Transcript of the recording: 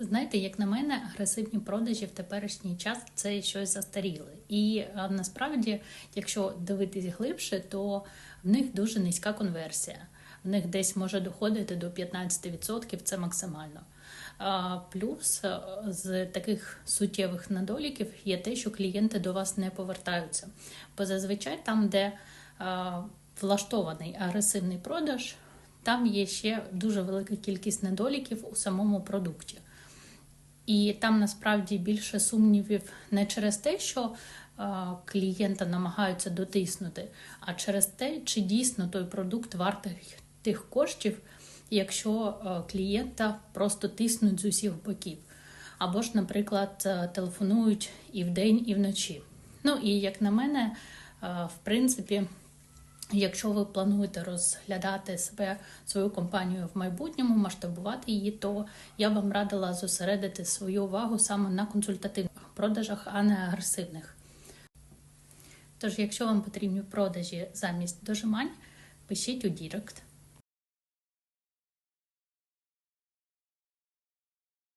Знаєте, як на мене, агресивні продажі в теперішній час це щось застаріле. І насправді, якщо дивитись глибше, то в них дуже низька конверсія. В них десь може доходити до 15%, це максимально. Плюс з таких суттєвих недоліків є те, що клієнти до вас не повертаються. Бо зазвичай там, де влаштований агресивний продаж, там є ще дуже велика кількість недоліків у самому продукті. І там насправді більше сумнівів не через те, що е, клієнта намагаються дотиснути, а через те, чи дійсно той продукт вартий тих коштів, якщо е, клієнта просто тиснуть з усіх боків. Або ж, наприклад, е, телефонують і вдень, і вночі. Ну і як на мене, в принципі. Якщо ви плануєте розглядати себе свою компанію в майбутньому, масштабувати її, то я вам радила зосередити свою увагу саме на консультативних продажах, а не агресивних. Тож, якщо вам потрібні продажі замість дожимань, пишіть у Дірект.